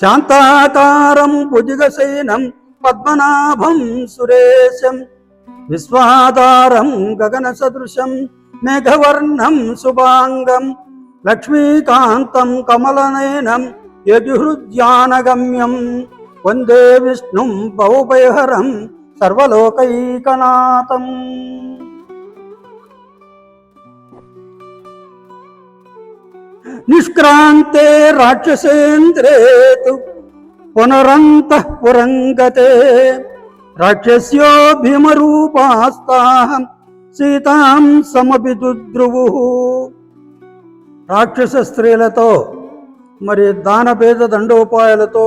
శాంతాకారం భుజగశయనం పద్మనాభం సురేశం విశ్వాధారం గగన సదృశం మేఘవర్ణం శుభాంగం లక్ష్మీకాంతం కమలనయనం యజుహృద్యానగమ్యం వందే విష్ణుం బహుభయహరం సర్వలోకైకనాథం. నిష్క్రాంతే రాక్షసేంద్రే తు పురంగతే రాక్షస్యో భీమరూపాస్తాహం సీతాం సమపి దుద్రువు రాక్షస స్త్రీలతో మరి దానభేద దండోపాయాలతో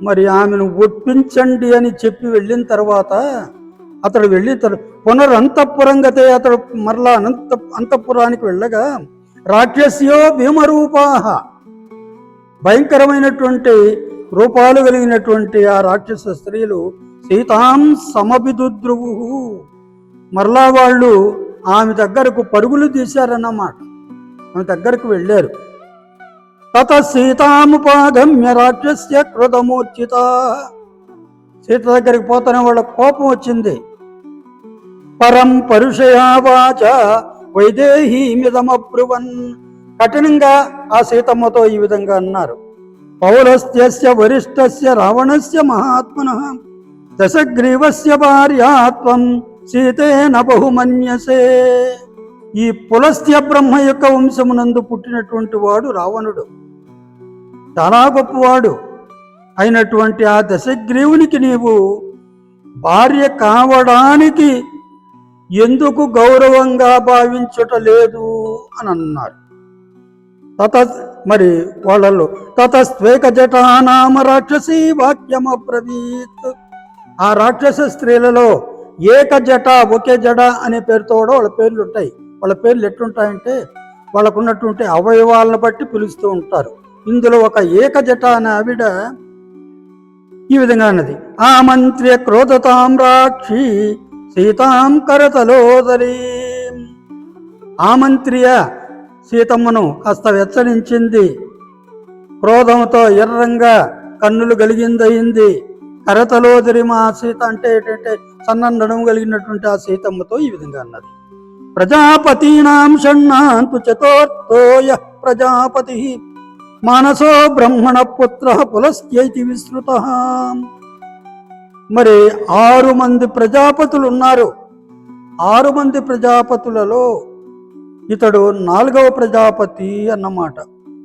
మరి ఆమెను ఒప్పించండి అని చెప్పి వెళ్ళిన తర్వాత అతడు వెళ్ళి తర్వాత పునరంతఃపురంగతే అతడు మరలా అనంత అంతఃపురానికి వెళ్ళగా రాక్షస్యో భీమరూపాహ భయంకరమైనటువంటి రూపాలు కలిగినటువంటి ఆ రాక్షస స్త్రీలు సీతాం సమభిదుద్రువు. మరలా వాళ్ళు ఆమె దగ్గరకు పరుగులు తీశారన్నమాట. ఆమె దగ్గరకు వెళ్ళారు. తత సీతాముపాగమ్య రాక్షస్య కృతమూర్చిత సీత దగ్గరికి పోతనే వాళ్ళ కోపం వచ్చింది. పరం పరుషయావాచ వాచ వైదేహీమిదమబ్రువన్ కఠినంగా ఆ సీతమ్మతో ఈ విధంగా అన్నారు. పౌలస్త్యస్య వరిష్ఠస్య రావణస్య మహాత్మన. దశగ్రీవస్య భార్యాత్వం సీతేన బహుమన్యసే. ఈ పులస్త్య బ్రహ్మ యొక్క వంశమునందు పుట్టినటువంటి వాడు రావణుడు. చాలా గొప్పవాడు. అయినటువంటి ఆ దశగ్రీవునికి నీవు భార్య కావడానికి ఎందుకు గౌరవంగా భావించుట లేదు అని అన్నారు. తత మరి వాళ్ళలో తతస్వేక జటానామ వాక్యమ ప్రవీత్. ఆ రాక్షస స్త్రీలలో ఏక జట ఒకే జడ అనే పేరుతో కూడా వాళ్ళ పేర్లు ఉంటాయి. వాళ్ళ పేర్లు ఎట్లుంటాయంటే వాళ్ళకు ఉన్నటువంటి అవయవాలను బట్టి పిలుస్తూ ఉంటారు. ఇందులో ఒక ఏక జట అనే ఆవిడ ఈ విధంగా అన్నది. ఆ మంత్రి క్రోధతాం రాక్షి సీతాం కరతలోదరి. ఆ మంత్రియ సీతమ్మను కాస్త వెచ్చరించింది క్రోధంతో ఎర్రంగా కన్నులు కలిగిందయింది కరతలోదరి మా సీత అంటే ఏంటంటే సన్న నడుము కలిగినటువంటి ఆ సీతమ్మతో ఈ విధంగా అన్నది. ప్రజాపతీనాం షణ్ణాంతు చతోర్థోయ ప్రజాపతి. మానసో బ్రహ్మణ పుత్ర పులస్త్యైతి విస్తృత మరి ఆరు మంది ప్రజాపతులు ఉన్నారు ఆరు మంది ప్రజాపతులలో ఇతడు నాలుగవ ప్రజాపతి అన్నమాట.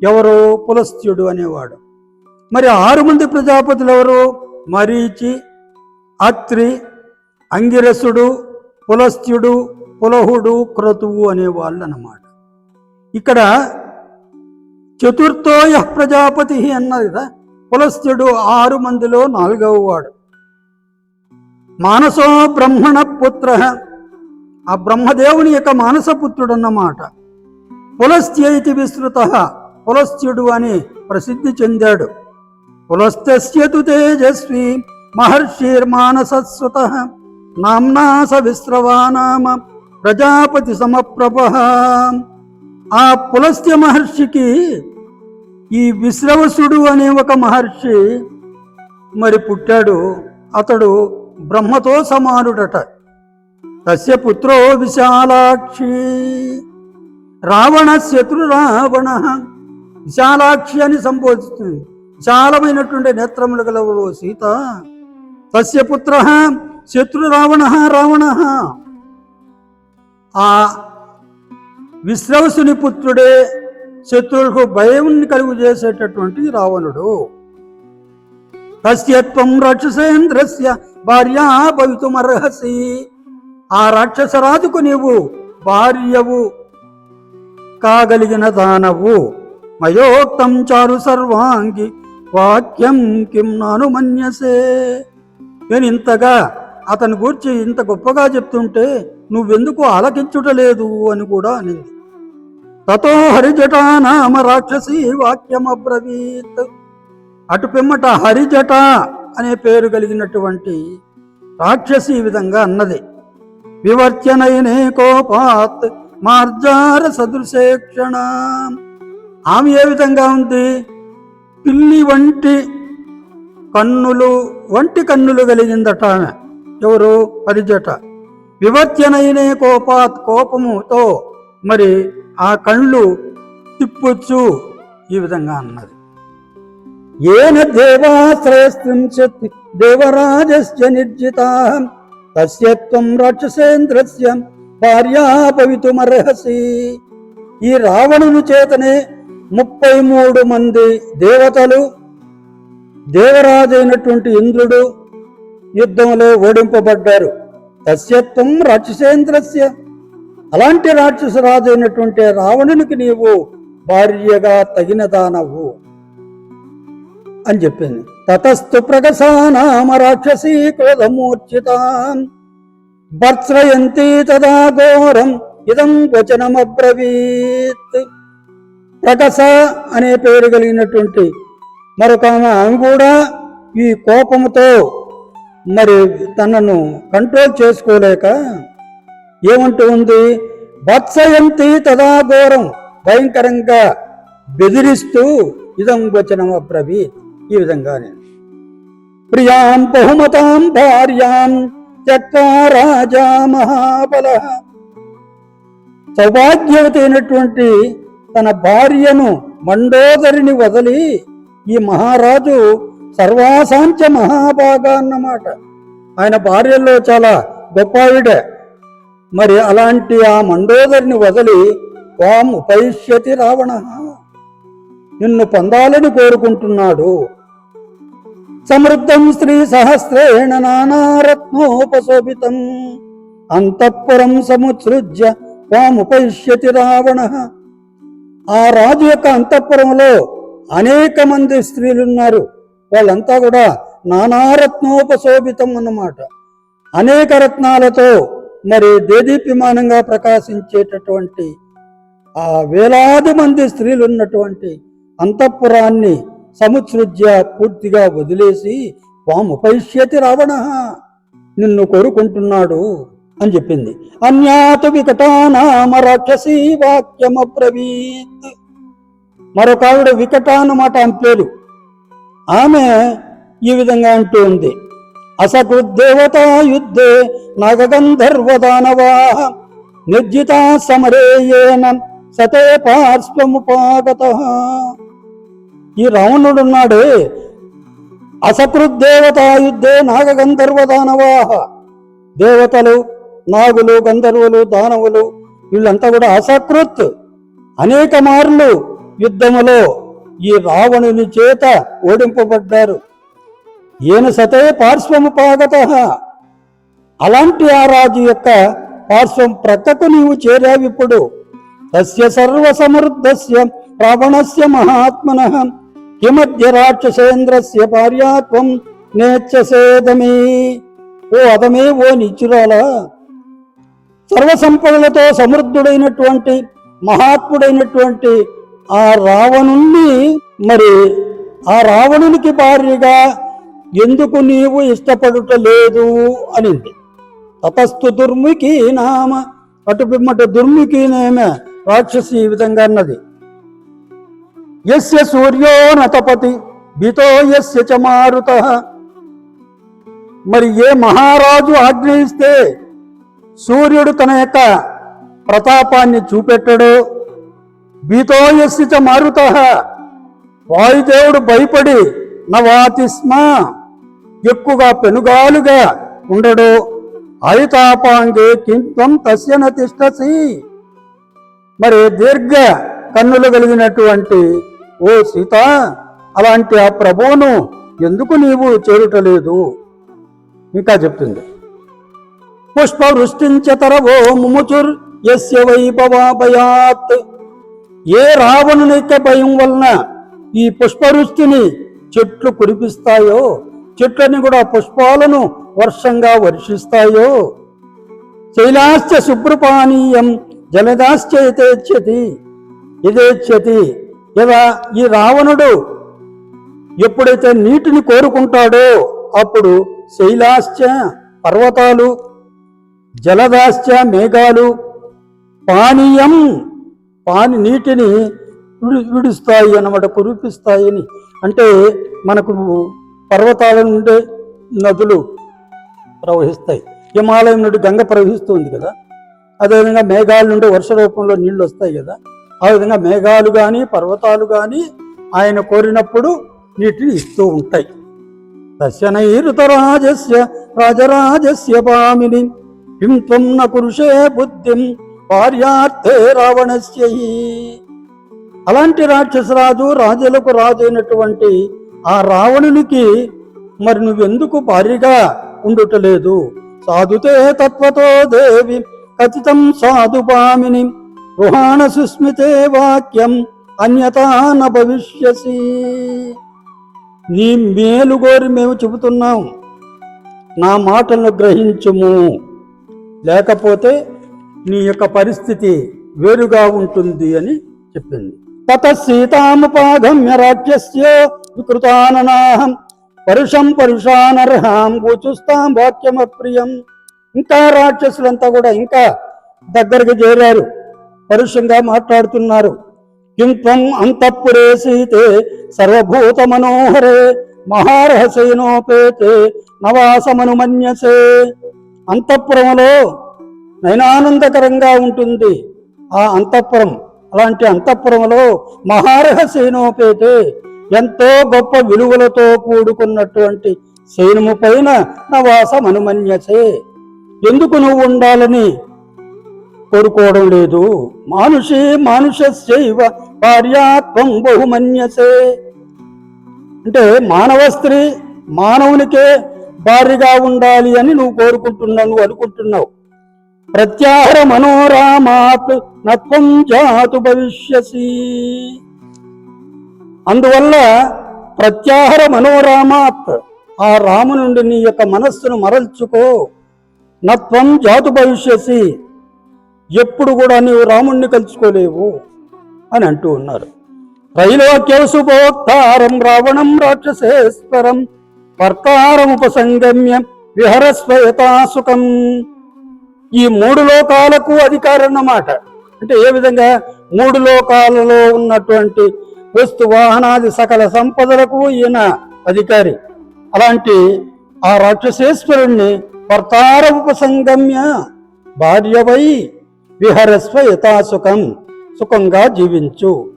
ఎవరు? పులస్త్యుడు అనేవాడు. మరి ఆరు మంది ప్రజాపతులు ఎవరు? మరీచి అత్రి అంగిరసుడు పులస్త్యుడు పులహుడు క్రతువు అనేవాళ్ళు అన్నమాట. ఇక్కడ చతుర్థోయ ప్రజాపతి అన్నది కదా? పులస్త్యుడు ఆరు మందిలో నాలుగవ వాడు. మానసో బ్రహ్మణ పుత్ర. ఆ బ్రహ్మదేవుని యొక్క మానసపుత్రుడు అన్నమాట పులస్త్యైతి విస్తృత. పులస్త్యుడు అని ప్రసిద్ధి చెందాడు. పులస్త్యతు తేజస్వి మహర్షిర్మానసస్వత. నామ్నా స విశ్రవానామ ప్రజాపతి సమప్రభ. ఆ పులస్త్య మహర్షికి ఈ విశ్రవసుడు అనే ఒక మహర్షి మరి పుట్టాడు. అతడు బ్రహ్మతో సమానుడట. తస్య పుత్రో విశాలాక్షి. రావణ శత్రు రావణ విశాలాక్షి అని సంబోధిస్తుంది. విశాలమైనటువంటి నేత్రములు గలవు సీత. తస్య పుత్ర శత్రు రావణ. రావణ ఆ విశ్రవసుని పుత్రుడే శత్రువులకు భయం కలుగు చేసేటటువంటి రావణుడు. తస్యత్వం రాక్షసేంద్రస్య భార్యా భవితుమర్హసి. ఆ రాక్షసరాజుకు నీవు భార్యవు. కాగలిగిన దానవు. మయోక్తం చారు సర్వాంగి వాక్యం కిం నాను మన్యసే. నేను ఇంతగా అతని గూర్చి ఇంత గొప్పగా చెప్తుంటే నువ్వెందుకు ఆలకించుటలేదు అని కూడా అనింది. తతో హరిజటా నామ రాక్షసి వాక్యమబ్రవీత్. అటు పిమ్మట హరిజట అనే పేరు కలిగినటువంటి రాక్షసి ఈ విధంగా అన్నది. వివర్చనైనే కోపాత్ మార్జార సదృశేక్షణ. ఆమె ఏ విధంగా ఉంది? పిల్లి వంటి కన్నులు వంటి కన్నులు కలిగిందట ఆమె. ఎవరు? హరిజట. వివర్చనైనే కోపాత్ కోపముతో మరి ఆ కళ్ళు తిప్పొచ్చు ఈ విధంగా అన్నది. ఏన దేవాశ్రయస్త్రింశత్ దేవరాజస్య నిర్జిత. తస్యత్వం రాక్షసేంద్రస్య భార్యా భవితుమర్హసి ఈ రావణుని చేతనే ముప్పై మూడు మంది దేవతలు దేవరాజైనటువంటి ఇంద్రుడు యుద్ధంలో ఓడింపబడ్డారు. తస్యత్వం రాక్షసేంద్రస్య. అలాంటి రాక్షసరాజు అయినటువంటి రావణునికి నీవు భార్యగా తగినదానవు. అని చెప్పింది. తతస్థు ప్రగసానామ రాక్షసీ క్రోధమూర్చిత భర్త్రయంతి తదా ఘోరం ఇదం వచనమబ్రవీత్. ప్రకస అనే పేరు కలిగినటువంటి మరొక ఆమె ఆమె కూడా ఈ కోపముతో మరి తనను కంట్రోల్ చేసుకోలేక ఏమంటూ ఉంది? భత్సయంతి తదా ఘోరం భయంకరంగా బెదిరిస్తూ ఇదం వచనం అబ్రవీత్ ఈ విధంగానే ప్రియాం బహుమతాం భార్యాం చక్కారాజా రాజా మహాబల సౌభాగ్యవతైనటువంటి తన భార్యను మండోదరిని వదిలి ఈ మహారాజు సర్వాసాంచ మహాభాగా అన్నమాట. ఆయన భార్యల్లో చాలా గొప్ప మరి అలాంటి ఆ మండోదరిని వదిలి వాం ఉపయిష్యతి రావణ. నిన్ను పొందాలని కోరుకుంటున్నాడు. సమృద్ధం స్త్రీ సహస్రేణ నానారత్నోపశోభితం. అంతఃపురం సముత్సృజ్య వాముపైష్యతి రావణ. ఆ రాజు యొక్క అంతఃపురంలో అనేక మంది స్త్రీలున్నారు వాళ్ళంతా కూడా నానారత్నోపశోభితం అన్నమాట. అనేక రత్నాలతో మరి దేదీప్యమానంగా ప్రకాశించేటటువంటి ఆ వేలాది మంది స్త్రీలు ఉన్నటువంటి అంతఃపురాన్ని సముత్సృజ్య పూర్తిగా వదిలేసి వాముపైష్యతి రావణ. నిన్ను కోరుకుంటున్నాడు అని చెప్పింది. అన్యాతు వికటానామ రాక్షసీ వాక్యమబ్రవీత్ మరొక ఆవిడ వికట అన్నమాట ఆమె పేరు. ఆమె ఈ విధంగా అంటూ ఉంది. అసకృద్దేవతా యుద్ధే నాగగంధర్వదానవా. నిర్జితా సమరేయేన సతే పార్శ్వముపాగత. ఈ రావణుడున్నాడే. అసకృద్దేవతాయుద్ధే యుద్ధే నాగగంధర్వదానవా. దేవతలు నాగులు గంధర్వులు దానవులు వీళ్ళంతా కూడా అసకృత్. అనేక మార్లు యుద్ధములో ఈ రావణుని చేత ఓడింపబడ్డారు. ఈయన సతే పార్శ్వముపాగత అలాంటి ఆ రాజు యొక్క పార్శ్వం ప్రక్కకు నీవు చేరావిప్పుడు. తస్య సర్వసమృద్ధస్య రావణస్య మహాత్మన. కిమధ్య రాక్షసేంద్రస్య భార్యాత్వం నేచ్చసేదమే ఓ అదమే ఓ నిచ్చురాలా సర్వసంపదలతో సమృద్ధుడైనటువంటి మహాత్ముడైనటువంటి ఆ రావణుణ్ణి మరి ఆ రావణునికి భార్యగా ఎందుకు నీవు ఇష్టపడుట లేదు అనింది. తతస్థు దుర్ముఖి నామ అటు పిమ్మట దుర్ముఖినేమే రాక్షసి ఈ విధంగా అన్నది. యస్య సూర్యో నతపతి బితో యస్య చ మారుత. మరి ఏ మహారాజు ఆజ్ఞయిస్తే సూర్యుడు తన యొక్క ప్రతాపాన్ని చూపెట్టడు భీతోయస్య మారుత. వాయుదేవుడు భయపడి నవాతిస్మ ఎక్కువగా పెనుగాలుగా ఉండడు హరితాపాంగే కింతం తస్యన తిష్టసి మరి దీర్ఘ కన్నులు కలిగినటువంటి ఓ సీత అలాంటి ఆ ప్రభువును ఎందుకు నీవు చేరుటలేదు? ఇంకా చెప్తుంది. పుష్పవృష్టించతరవో ముముచుర్ యస్య వైభవాభయాత్. ఏ రావణుని యొక్క భయం వలన ఈ పుష్పవృష్టిని చెట్లు కురిపిస్తాయో చెట్లని కూడా పుష్పాలను వర్షంగా వర్షిస్తాయో? శైలాశ్చ శుభ్రపానీయం జలదాశ్చ యథేచ్ఛతి. యథేచ్ఛతి. ఇలా ఈ రావణుడు ఎప్పుడైతే నీటిని కోరుకుంటాడో అప్పుడు శైలాశ్చ పర్వతాలు జలదాశ్చ మేఘాలు పానీయం పాని నీటిని విడుస్తాయి అన్నమాట కురిపిస్తాయని. అంటే మనకు పర్వతాల నుండి నదులు ప్రవహిస్తాయి. హిమాలయం నుండి గంగ ప్రవహిస్తుంది కదా. అదేవిధంగా మేఘాల నుండి వర్ష రూపంలో నీళ్ళు వస్తాయి కదా. ఆ విధంగా మేఘాలు కానీ పర్వతాలు కానీ ఆయన కోరినప్పుడు నీటిని ఇస్తూ ఉంటాయి. దశనైరుతరాజస్య రాజరాజస్య పామిని కిం త్వం న కురుషే బుద్ధిం భార్యార్థే రావణస్య. అలాంటి రాక్షసరాజు రాజులకు రాజు అయినటువంటి ఆ రావణునికి మరి నువ్వెందుకు భార్యగా ఉండుటలేదు? సాధుతే తత్వతో దేవి కథితం సాధు పామిని గృహాణ సుస్మితే వాక్యం అన్యతా న భవిష్యసి. నీ మేలు కోరి మేము చెబుతున్నాం నా మాటలను గ్రహించుము. లేకపోతే నీ యొక్క పరిస్థితి వేరుగా ఉంటుంది అని చెప్పింది. తత సీతాముపాగమ్య రాజ్యస్య వికృతాననాహం పరుషం పరుషానర్హాం గోచుస్తాం వాక్యమప్రియం. ఇంకా రాక్షసులంతా కూడా ఇంకా దగ్గరకు చేరారు. పరుషంగా మాట్లాడుతున్నారు. కింత్వం అంతఃపురే సీతే సర్వభూత మనోహరే మహారహసేనోపేతే నవాసమను మన్యసే అంతఃపురములో నయనానందకరంగా ఉంటుంది. ఆ అంతఃపురం అలాంటి అంతఃపురములో మహారహసేనోపేతే ఎంతో గొప్ప విలువలతో కూడుకున్నటువంటి శయనము పైన నవాసం అనుమన్యసే ఎందుకు నువ్వు ఉండాలని కోరుకోవడం లేదు. మానుషే మానుషస్యైవ భార్యాత్వం బహుమన్యసే. అంటే మానవ స్త్రీ మానవునికే భార్యగా ఉండాలి అని నువ్వు కోరుకుంటున్నావు నువ్వు అనుకుంటున్నావు. ప్రత్యాహార మనోరామాత్ నత్వం జాతు భవిష్యసి. అందువల్ల ప్రత్యాహార మనోరామాత్ ఆ రాము నుండి నీ యొక్క మనస్సును మరల్చుకో. నత్వం జాతు భవిష్యసి. ఎప్పుడు కూడా నీవు రాముణ్ణి కలుసుకోలేవు అని అంటూ ఉన్నారు. త్రైలోక్యం రావణం రాక్షసేశ్వరం కర్తారం ఉపసంగమ్య విహరస్వయతాసుకం. ఈ మూడు లోకాలకు అధికారం అన్నమాట అంటే ఏ విధంగా? మూడు లోకాలలో ఉన్నటువంటి వస్తు వాహనాది సకల సంపదలకు ఈయన అధికారి. అలాంటి ఆ రాక్షసేశ్వరుణ్ణి కర్తార ఉపసంగమ్య భార్యవై విహరస్వ యథాసుఖం సుఖంగా జీవించు.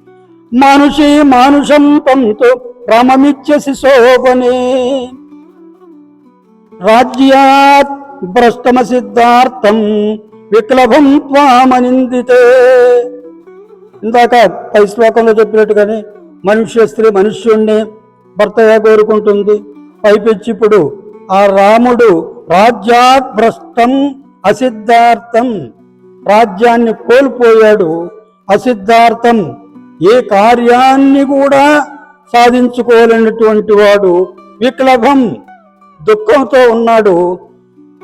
మానుషి మానుషం పంతు రామమిచ్చసి శోభనే. రాజ్యాత్ భ్రష్టమ సిద్ధార్థం విక్లభం త్వామనిందితే. ఇందాక పై శ్లోకంలో చెప్పినట్టుగానే మనుష్య స్త్రీ మనుష్యుణ్ణి భర్తగా కోరుకుంటుంది. పైపెచ్చి ఇప్పుడు ఆ రాముడు రాజ్యాత్ భ్రష్టం అసిద్ధార్థం రాజ్యాన్ని కోల్పోయాడు. అసిద్ధార్థం ఏ కార్యాన్ని కూడా సాధించుకోలేనటువంటి వాడు విక్లభం దుఃఖంతో ఉన్నాడు.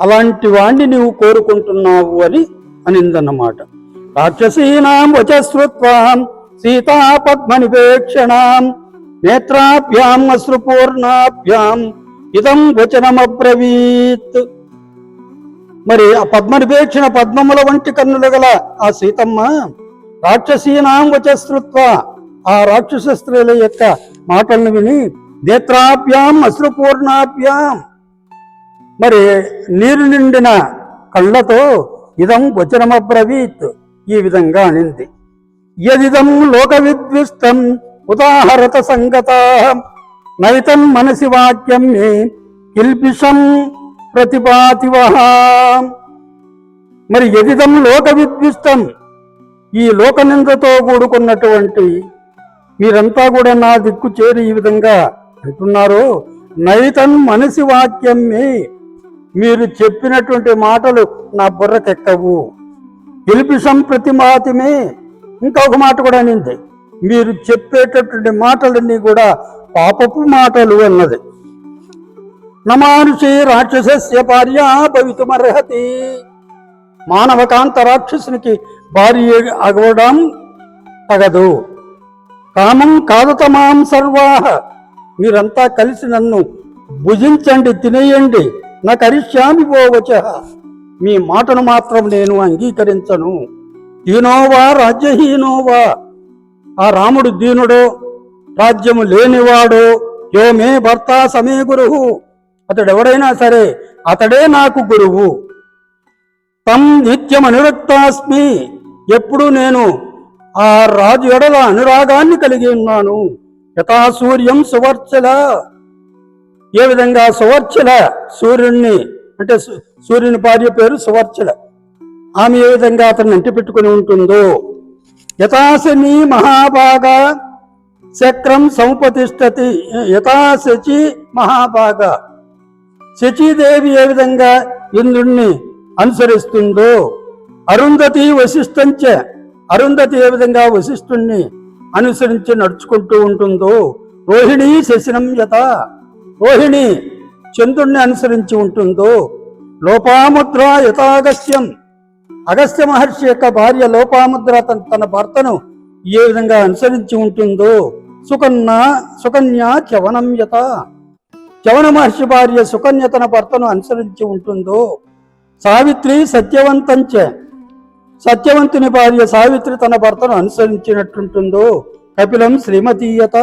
అలాంటి వాణ్ణి నీవు కోరుకుంటున్నావు అని అనిందన్నమాట. రాక్షసీనాం వచశ్రుత్వాం సీతా పద్మనిపేక్షణాం నేత్రాభ్యాం అశ్రుపూర్ణాభ్యాం ఇదం వచనమబ్రవీత్. మరి ఆ పద్మనిపేక్షణ పద్మముల వంటి కన్నులు గల ఆ సీతమ్మ రాక్షసీనాం వచశ్రుత్వ ఆ రాక్షస స్త్రీల యొక్క మాటలను విని నేత్రాభ్యాం అశ్రుపూర్ణాభ్యాం మరి నీరు నిండిన కళ్ళతో ఇదం వచనమబ్రవీత్ ఈ విధంగా అనింది. యదిదం లోక విద్విష్టం ఉదాహరత సంగత నైతం మనసి వాక్యం కిల్పిషం ప్రతిపాతివ మరి ఎదిదం లోక విద్విష్టం ఈ లోక నిందతో కూడుకున్నటువంటి మీరంతా కూడా నా దిక్కు చేరి ఈ విధంగా అంటున్నారు నైతన్ మనసి వాక్యమే. మీరు చెప్పినటువంటి మాటలు నా బుర్రకెక్కవు. గెలిపిసం ప్రతిమాతిమే ఇంకొక మాట కూడా అనింది. మీరు చెప్పేటటువంటి మాటలన్నీ కూడా పాపపు మాటలు అన్నది. నమానుషి రాక్షసస్య భార్య భవితుమర్హతి. మానవకాంత రాక్షసునికి భార్య అగవడం తగదు. కామం కాదతమాం సర్వాహ మీరంతా కలిసి నన్ను భుజించండి తినేయండి. నా కరిష్యామి పోవచ మీ మాటను మాత్రం నేను అంగీకరించను. దీనోవా రాజ్యహీనోవా? ఆ రాముడు దీనుడో రాజ్యము లేనివాడో యో మే భర్త సమే గురువు అతడు ఎవడైనా సరే అతడే నాకు గురువు. తం నిత్యం అనురక్తాస్మి. ఎప్పుడు నేను ఆ రాజు ఎడల అనురాగాన్ని కలిగి ఉన్నాను. యథా సూర్యం సువర్చల. ఏ విధంగా సువర్చల? సూర్యుణ్ణి అంటే సూర్యుని భార్య పేరు సువర్చల. ఆమె ఏ విధంగా అతన్ని ఇంటి పెట్టుకుని ఉంటుందో. యథాశని మహాభాగ. చక్రం సముపతిష్టతి యథాశచి మహాభాగ. శచీదేవి ఏ విధంగా ఇంద్రుణ్ణి అనుసరిస్తుందో అరుంధతి వశిష్ఠంచ అరుంధతి ఏ విధంగా వశిష్ఠుణ్ణి అనుసరించి నడుచుకుంటూ ఉంటుందో రోహిణి శశినం యత రోహిణి చంద్రుణ్ణి అనుసరించి ఉంటుందో లోపాముద్ర యథాగస్యం అగస్త్య. మహర్షి యొక్క భార్య లోపాముద్ర తన తన భర్తను ఏ విధంగా అనుసరించి ఉంటుందో సుకన్న సుకన్య చవనం యత. చవన మహర్షి భార్య సుకన్య తన భర్తను అనుసరించి ఉంటుందో? సావిత్రి సత్యవంతంచ సత్యవంతుని భార్య సావిత్రి తన భర్తను అనుసరించినట్టుంటుందో? కపిలం శ్రీమతీయత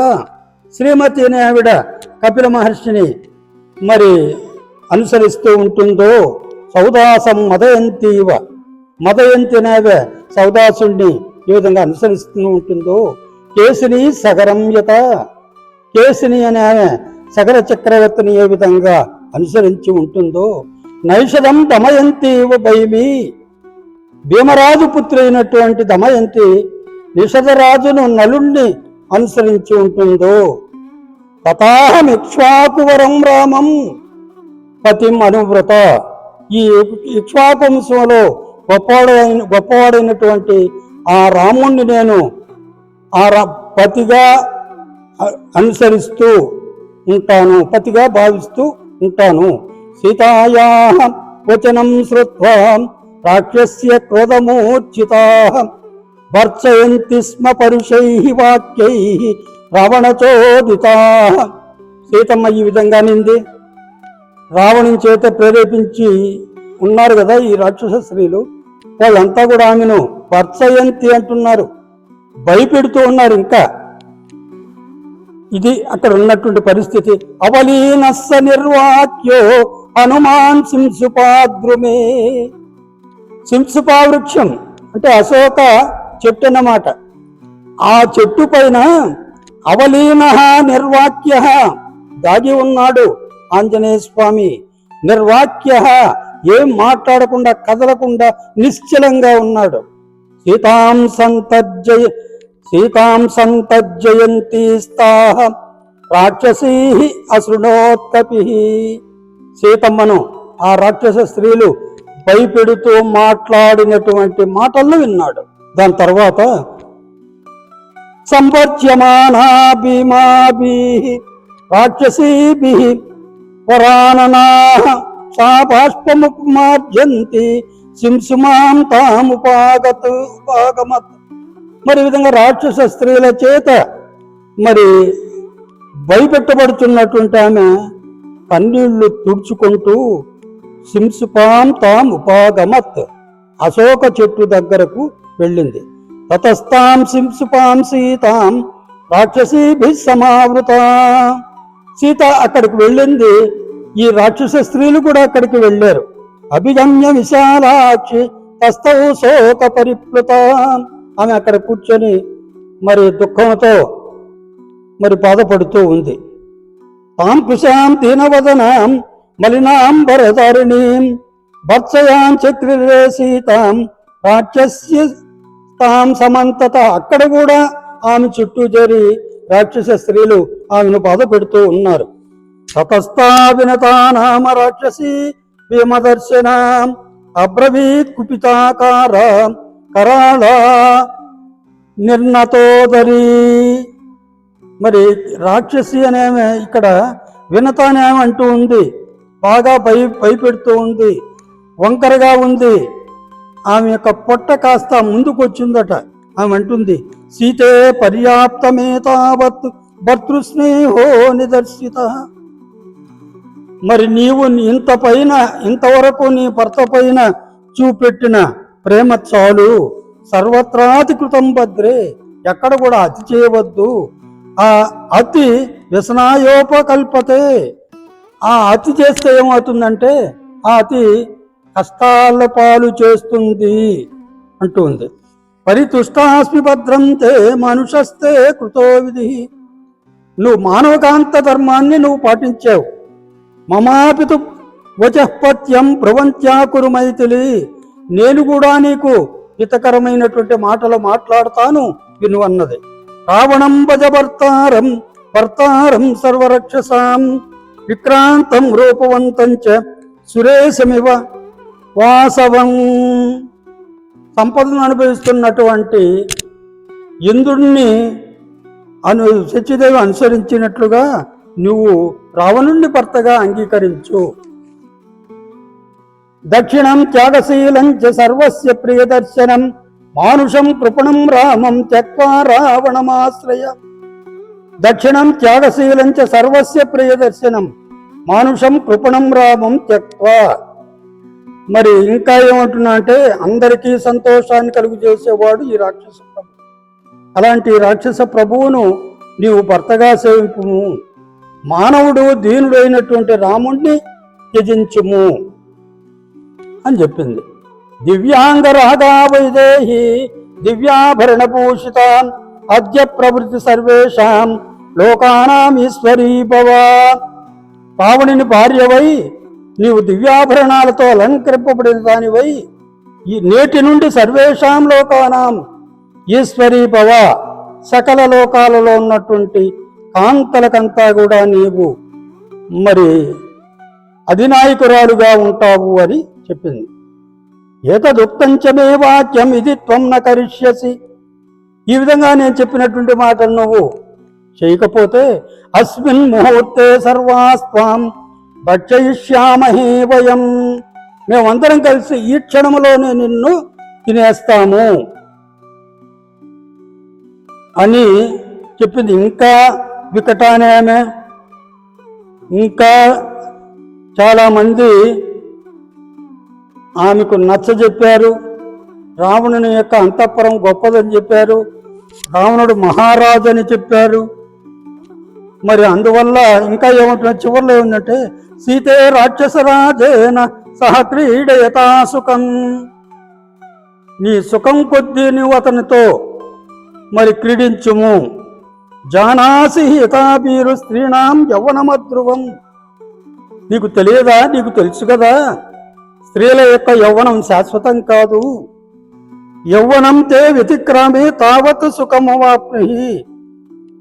శ్రీమతి అనే ఆవిడ కపిల మహర్షిని మరి అనుసరిస్తూ ఉంటుందో? సౌదాసం మదయంతీవ మదయంతి అనేవే సౌదాసుణ్ణి ఏ విధంగా అనుసరిస్తూ ఉంటుందో? కేసిని సగరంయత కేసిని అనే సగర చక్రవర్తిని ఏ విధంగా అనుసరించి ఉంటుందో నైషదం దమయంతి భైమి. భీమరాజు పుత్రి అయినటువంటి దమయంతి నిషధరాజును నలుణ్ణి అనుసరించి ఉంటుందో. తథాహమిక్ష్వాకువరం రామం పతిం అనువ్రత. ఈ ఇక్ష్వాకువంశంలో గొప్పవాడైన గొప్పవాడైనటువంటి ఆ రాముణ్ణి నేను ఆ పతిగా అనుసరిస్తూ ఉంటాను పతిగా భావిస్తూ ఉంటాను. సీతాయా వచనం శ్రుత్వా రాక్షస్య క్రోధమూర్చితా భర్చయంతి స్మ పరుషై వాక్యై రావణచోదితా. సీతమ్మ ఈ విధంగా నింది. రావణుని చేత ప్రేరేపించి ఉన్నారు కదా ఈ రాక్షస స్త్రీలు. వాళ్ళంతా కూడా ఆమెను భర్చయంతి అంటున్నారు. భయపెడుతూ ఉన్నారు ఇంకా. ఇది అక్కడ ఉన్నటువంటి పరిస్థితి. అవలీనస్స నిర్వాక్యో హనుమాన్ సింసుపాద్రుమే. సింసుపా వృక్షం అంటే అశోక చెట్టు అన్నమాట. ఆ చెట్టు పైన అవలీన నిర్వాక్య దాగి ఉన్నాడు ఆంజనేయ స్వామి. నిర్వాక్య ఏం మాట్లాడకుండా కదలకుండా నిశ్చలంగా ఉన్నాడు. సీతాం సంతర్జయ సీతాం సంతజ్జయంతి స్థాహ రాక్షసీ అశృణోత్కపి సీతమ్మను ఆ రాక్షస స్త్రీలు భయపెడుతూ మాట్లాడినటువంటి మాటలను విన్నాడు. దాని తర్వాత సంపర్చ్యమానా భీమాభి రాక్షసీభి వరాననా సా బాష్పముపమార్జంతి సింసుమాం తాముపాగతు ఉపాగమత్ మరి విధంగా రాక్షస స్త్రీల చేత మరి భయపెట్టబడుతున్నటువంటి ఆమె కన్నీళ్ళు తుడుచుకుంటూ సింసుపాం తాం ఉపాగమత్ అశోక చెట్టు దగ్గరకు వెళ్ళింది. తతస్తాం సింసుపాం సీతాం రాక్షసీభి సమావృత. సీత అక్కడికి వెళ్ళింది. ఈ రాక్షస స్త్రీలు కూడా అక్కడికి వెళ్ళారు. అభిగమ్య విశాలాక్షి తస్తౌ శోక పరిప్లుతాం. ఆమె అక్కడ కూర్చొని మరి దుఃఖంతో మరి బాధపడుతూ ఉంది. తాం కుశాం దీనవదనాం మలినాంబరధరిణీం భర్సయాం చక్రిరే సీతాం రాక్షస్య తాం సమంతత. అక్కడ కూడా ఆమె చుట్టూ చేరి రాక్షస స్త్రీలు ఆమెను బాధ పెడుతూ ఉన్నారు. తతస్థా వినతా నామ రాక్షసి భీమదర్శనాం అబ్రవీత్ కుపితాకారం కరాళ నిర్ణతోదరి. మరి రాక్షసి అనేమే ఇక్కడ వినత అంటూ ఉంది. బాగా భయ భయపెడుతూ ఉంది. వంకరగా ఉంది. ఆమె యొక్క పొట్ట కాస్త ముందుకొచ్చిందట. ఆమె అంటుంది సీతే పర్యాప్తమే తావత్ భర్తృస్నేహో నిదర్శిత. మరి నీవు ఇంత పైన ఇంతవరకు నీ భర్త పైన చూపెట్టిన ప్రేమ చాలు సర్వత్రాతికృతం భద్రే ఎక్కడ కూడా అతి చేయవద్దు. ఆ అతి వ్యసనాయోపకల్పతే. ఆ అతి చేస్తే ఏమవుతుందంటే ఆ అతి కష్టాల పాలు చేస్తుంది అంటుంది. పరితుష్టాస్మి భద్రంతే మనుషస్తే కృతో విధి. నువ్వు మానవకాంత ధర్మాన్ని నువ్వు పాటించావు. మమాపితు వచపత్యం ప్రవంత్యాకురుమైతిలి నేను కూడా నీకు హితకరమైనటువంటి మాటలు మాట్లాడతాను విను అన్నది. రావణం భజ భర్తారం భర్తారం సర్వరక్షసాం విక్రాంతం రూపవంతం చ సురేశమివ వాసవం. సంపదను అనుభవిస్తున్నటువంటి ఇంద్రుణ్ణి అను సత్యదేవి అనుసరించినట్లుగా నువ్వు రావణుణ్ణి భర్తగా అంగీకరించు. దక్షిణం త్యాగశీలం చ సర్వస్య ప్రియదర్శనం. మానుషం కృపణం రామం త్యక్వా రావణమాశ్రయ. దక్షిణం త్యాగశీలం చ సర్వస్య ప్రియదర్శనం. మానుషం కృపణం రామం త్యక్వా. మరి ఇంకా ఏమంటున్నా అంటే అందరికీ సంతోషాన్ని కలుగు చేసేవాడు ఈ రాక్షస ప్రభు. అలాంటి రాక్షస ప్రభువును నీవు భర్తగా సేవింపు మానవుడు దీనుడైనటువంటి రాముణ్ణి త్యజించుము. అని చెప్పింది. దివ్యాంగ వైదేహి దివ్యాభరణ భూషితాన్ అద్య ప్రవృత్తి సర్వేషాం లోకానాం ఈశ్వరీ భవా. పావనిని భార్యవై నీవు దివ్యాభరణాలతో అలంకరింపబడిన దానివై ఈ నేటి నుండి సర్వేషాం లోకానాం ఈశ్వరీ భవ. సకల లోకాలలో ఉన్నటువంటి కాంతలకంతా కూడా నీవు. మరి అధినాయకురాలుగా ఉంటావు అని చెప్పింది. ఏతదుక్తంచమే వాక్యం ఇది త్వం నకరిష్యసి ఈ విధంగా నేను చెప్పినటువంటి మాటలు నువ్వు చేయకపోతే అస్మిన్ ముహూర్తే సర్వాస్వాం భక్షయిష్యామహే వయం. మేమందరం కలిసి ఈ క్షణంలోనే నిన్ను తినేస్తాము అని చెప్పింది. ఇంకా వికటానే ఆమె ఇంకా చాలామంది ఆమెకు నచ్చ చెప్పారు. రావణుని యొక్క అంతఃపురం గొప్పదని చెప్పారు. రావణుడు మహారాజు అని చెప్పారు. మరి అందువల్ల ఇంకా ఏమంటున్నా చివరిలో ఏముందంటే సీతే రాక్షసరాజేన సహ క్రీడయతా సుఖం. నీ సుఖం కొద్దీ నువ్వు అతనితో మరి క్రీడించుము. జానాసి హితాబీరు స్త్రీణాం యవ్వనమధ్రువం నీకు తెలియదా? నీకు తెలుసు కదా? స్త్రీల యొక్క యవ్వనం శాశ్వతం కాదు. యవ్వనం తే వ్యతిక్రమే తావత్ సుఖమవాప్ని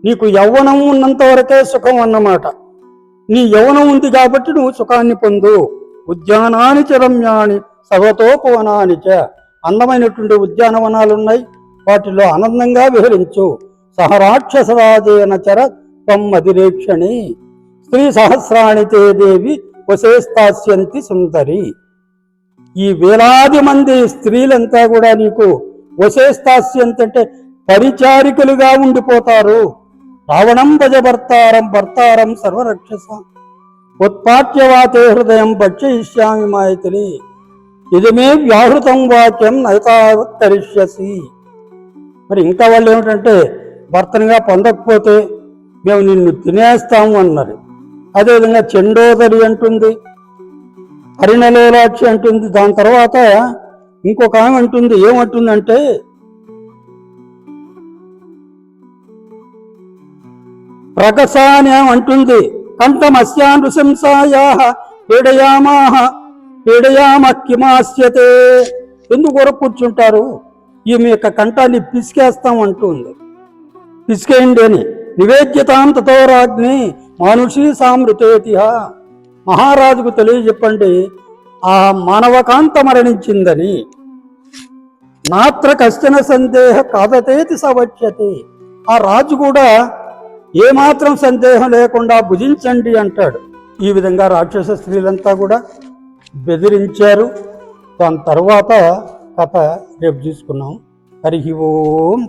నీకు యవ్వనం ఉన్నంత వరకే సుఖం అన్నమాట. నీ యవ్వనం ఉంది కాబట్టి నువ్వు సుఖాన్ని పొందు. ఉద్యానాని చ రమ్యాని సర్వతోపవనాని చ. అందమైనటువంటి ఉద్యానవనాలు ఉన్నాయి వాటిలో ఆనందంగా విహరించు. సహరాక్షసరాజేన చర త్వం స్త్రీ సహస్రాణి తే దేవి వశేస్తాస్యంతి సుందరి. ఈ వేలాది మంది స్త్రీలంతా కూడా నీకు వశేస్తాస్యంతి అంటే పరిచారికలుగా ఉండిపోతారు. రావణం భజ భర్తారం భర్తారం సర్వరక్షస. ఉత్పాట్యవాతే హృదయం భక్షయిష్యామి మాయతిని. ఇది మే వ్యాహృతం వాక్యం నైతావత్ మరి ఇంకా వాళ్ళు ఏమిటంటే భర్తనిగా పొందకపోతే మేము నిన్ను తినేస్తాము అన్నారు. అదేవిధంగా చెండోదరి అంటుంది. హరిణలోలాక్షి అంటుంది. దాని తర్వాత ఇంకొక ఆమె అంటుంది ఏమంటుందంటే ప్రగసాని ఆమె అంటుంది కంఠమస్యాన్ ఋశంసాయా పీడయామాహ పీడయామ కిమాస్యతే. ఎందుకు కొరకు కూర్చుంటారు? ఈమె యొక్క కంఠాన్ని పిసికేస్తాం అంటుంది. పిసికేయండి అని. నివేద్యతాం తతో రాజ్ని మానుషీ సామృతేతిహ. మహారాజుకు తెలియజెప్పండి ఆ మానవకాంత మరణించిందని. నాత్ర కష్టన సందేహ కాదతేతి సవచ్యతి. ఆ రాజు కూడా ఏమాత్రం సందేహం లేకుండా భుజించండి అంటాడు. ఈ విధంగా రాక్షస స్త్రీలంతా కూడా బెదిరించారు. దాని తర్వాత కథ రేపు చూసుకున్నాం. హరి ఓం